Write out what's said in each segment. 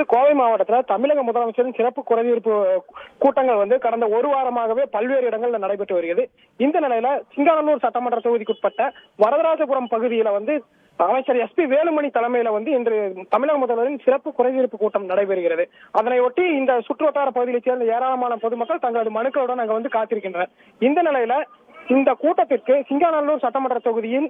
வந்து கோவை மாவட்டத்தில் தமிழக முதலமைச்சரின் சிறப்பு குறைதீர்ப்பு கூட்டங்கள் வந்து கடந்த ஒரு வாரமாகவே பல்வேறு இடங்களில் நடைபெற்று வருகிறது. இந்த நிலையில சிங்காநல்லூர் சட்டமன்ற தொகுதிக்குட்பட்ட வரதராஜபுரம் பகுதியில வந்து அமைச்சர் எஸ் பி வேலுமணி தலைமையில வந்து இன்று தமிழக முதல்வரின் சிறப்பு குறைதீர்ப்பு கூட்டம் நடைபெறுகிறது. அதனையொட்டி இந்த சுற்றுவட்டார பகுதியைச் சேர்ந்த ஏராளமான பொதுமக்கள் தங்களது மனுக்களுடன் அங்க வந்து காத்திருக்கின்றனர். இந்த நிலையில இந்த கூட்டத்திற்கு சிங்காநல்லூர் சட்டமன்ற தொகுதியின்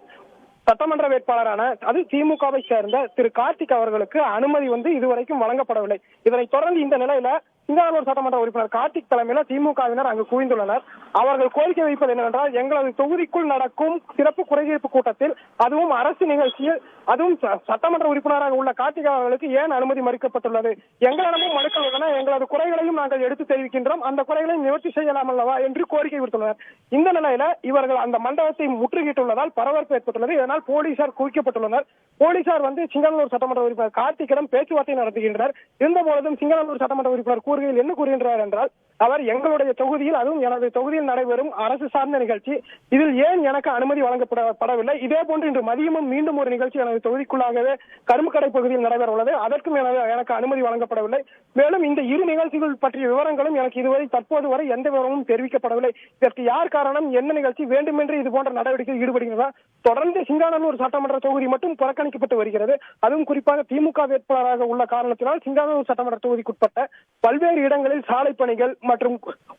சட்டமன்ற வேட்பாளரான அது திமுகவை சேர்ந்த திரு கார்த்திக் அவர்களுக்கு அனுமதி வந்து இதுவரைக்கும் வழங்கப்படவில்லை. இதனைத் தொடர்ந்து இந்த நிலையில சிங்காநல்லூர் சட்டமன்ற உறுப்பினர் கார்த்திக் தலைமையில திமுகவினர் அங்கு குவிந்துள்ளனர். அவர்கள் கோரிக்கை வைப்பது என்னவென்றால் எங்களது தொகுதிக்குள் நடக்கும் சிறப்பு குறைதீர்ப்பு கூட்டத்தில் அதுவும் அரசு நிகழ்ச்சியில் அதுவும் சட்டமன்ற உறுப்பினராக உள்ள கார்த்திக் அவர்களுக்கு ஏன் அனுமதி மறுக்கப்பட்டுள்ளது? எங்களிடமும் மனுக்கள் உள்ளன. எங்களது குறைகளையும் நாங்கள் எடுத்து தெரிவிக்கின்றோம். அந்த குறைகளையும் நிவர்த்தி செய்யலாம் அல்லவா என்று கோரிக்கை விடுத்துள்ளனர். இந்த நிலையில இவர்கள் அந்த மண்டபத்தை முற்றுகிட்டுள்ளதால் பரபரப்பு ஏற்பட்டுள்ளது. இதனால் போலீசார் குவிக்கப்பட்டுள்ளனர். போலீசார் வந்து சிங்கநல்லூர் சட்டமன்ற உறுப்பினர் கார்த்திக்கிடம் பேச்சுவார்த்தை நடத்துகின்றனர். இருந்தபொழுதும் சிங்கநல்லூர் சட்டமன்ற உறுப்பினர் கூறுகையில் என்ன கூறுகின்றார் என்றால் அவர் எங்களுடைய தொகுதியில் அதுவும் எனது தொகுதியில் நடைபெறும் அரசு சார்ந்த நிகழ்ச்சி. இதில் ஏன் எனக்கு அனுமதி வழங்கப்படவில்லை இதே போன்று இன்று மதியமும் மீண்டும் ஒரு நிகழ்ச்சி எனது தொகுதிக்குள்ளாகவே கரும்புக்கடை பகுதியில் நடைபெற உள்ளது அதற்கும் எனது- எனக்கு அனுமதி வழங்கப்படவில்லை. மேலும் இந்த இரு நிகழ்ச்சிகள் பற்றிய விவரங்களும் எனக்கு இதுவரை தற்போது வரை எந்த விவரமும் தெரிவிக்கப்படவில்லை. இதற்கு யார் காரணம்? என்ன நிகழ்ச்சி? வேண்டுமென்று இது போன்ற நடவடிக்கையில் ஈடுபடுகிறதா தொடர்ந்து சிங்காநல்லூர் சட்டமன்ற தொகுதி மட்டும் புறக்கணிக்கப்பட்டு வருகிறது. அதுவும் குறிப்பாக திமுக வேட்பாளராக உள்ள காரணத்தினால் சிங்காநல்லூர் சட்டமன்ற தொகுதிக்குட்பட்ட பல்வேறு இடங்களில் சாலை பணிகள் மற்றும்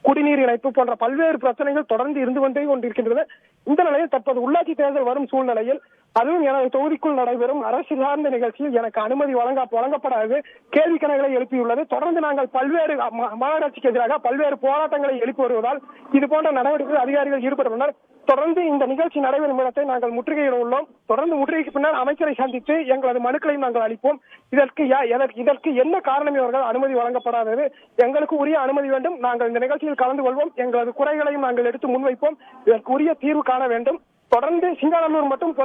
குடிநீர் இணைப்பு போன்ற பல்வேறு பிரச்சனைகள் தொடர்ந்து இருந்து வந்தே கொண்டிருக்கின்றன. இந்த நிலையில் தற்போது உள்ளாட்சி தேர்தல் வரும் சூழ்நிலையில் அதுவும் எனது தொகுதிக்குள் நடைபெறும் அரசு சார்ந்த நிகழ்ச்சியில் எனக்கு அனுமதி வழங்க வழங்கப்படாது. கேள்வி கணக்குகளை எழுப்பியுள்ளது. தொடர்ந்து நாங்கள் பல்வேறு மாநகராட்சிக்கு எதிராக பல்வேறு போராட்டங்களை எழுப்பி வருவதால் இது போன்ற நடவடிக்கைகள் அதிகாரிகள் ஈடுபட்டுள்ளனர். தொடர்ந்து இந்த நிகழ்ச்சி நடைபெறும் இடத்தை நாங்கள் முற்றுகையிட உள்ளோம். தொடர்ந்து முற்றுகைக்கு பின்னர் அமைச்சரை சந்தித்து எங்களது மனுக்களையும் நாங்கள் அளிப்போம். இதற்கு இதற்கு என்ன காரணம் இவர்கள் அனுமதி வழங்கப்படாதது? எங்களுக்கு உரிய அனுமதி வேண்டும். நாங்கள் இந்த நிகழ்ச்சியில் கலந்து கொள்வோம். எங்களது குறைகளையும் நாங்கள் எடுத்து முன்வைப்போம். இதற்கு உரிய தீர்வு காண வேண்டும். தொடர்ந்து சிங்காநல்லூர் மட்டும்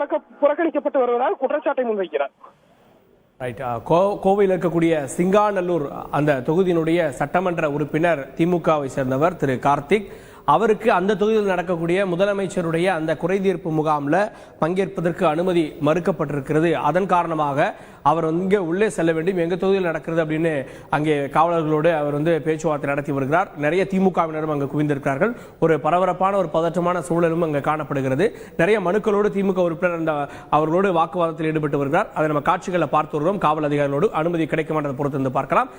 புறக்கணிக்கப்பட்டு வருவதால் குற்றச்சாட்டை முன்வைக்கிறார். ரைட் கோவையில் இருக்கக்கூடிய சிங்காநல்லூர் அந்த தொகுதியினுடைய சட்டமன்ற உறுப்பினர் திமுகவை சேர்ந்தவர் திரு கார்த்திக். அவருக்கு அந்த தொகுதியில் நடக்கக்கூடிய முதலமைச்சருடைய அந்த குறைதீர்ப்பு முகாமில் பங்கேற்பதற்கு அனுமதி மறுக்கப்பட்டிருக்கிறது. அதன் காரணமாக அவர் இங்கே உள்ளே செல்ல வேண்டும். எங்கள் தொகுதியில் நடக்கிறது அப்படின்னு அங்கே காவலர்களோடு அவர் வந்து பேச்சுவார்த்தை நடத்தி வருகிறார். நிறைய திமுகவினரும் அங்கு குவிந்திருக்கிறார்கள். ஒரு பரபரப்பான ஒரு பதற்றமான சூழலும் அங்கு காணப்படுகிறது. நிறைய மனுக்களோடு திமுக உறுப்பினர் அந்த அவர்களோடு வாக்குவாதத்தில் ஈடுபட்டு வருகிறார். அதை நம்ம காட்சிகளை பார்த்து வருகிறோம். காவல் அதிகாரிகளோடு அனுமதி கிடைக்குமான்றதை பொறுத்து வந்து பார்க்கலாம்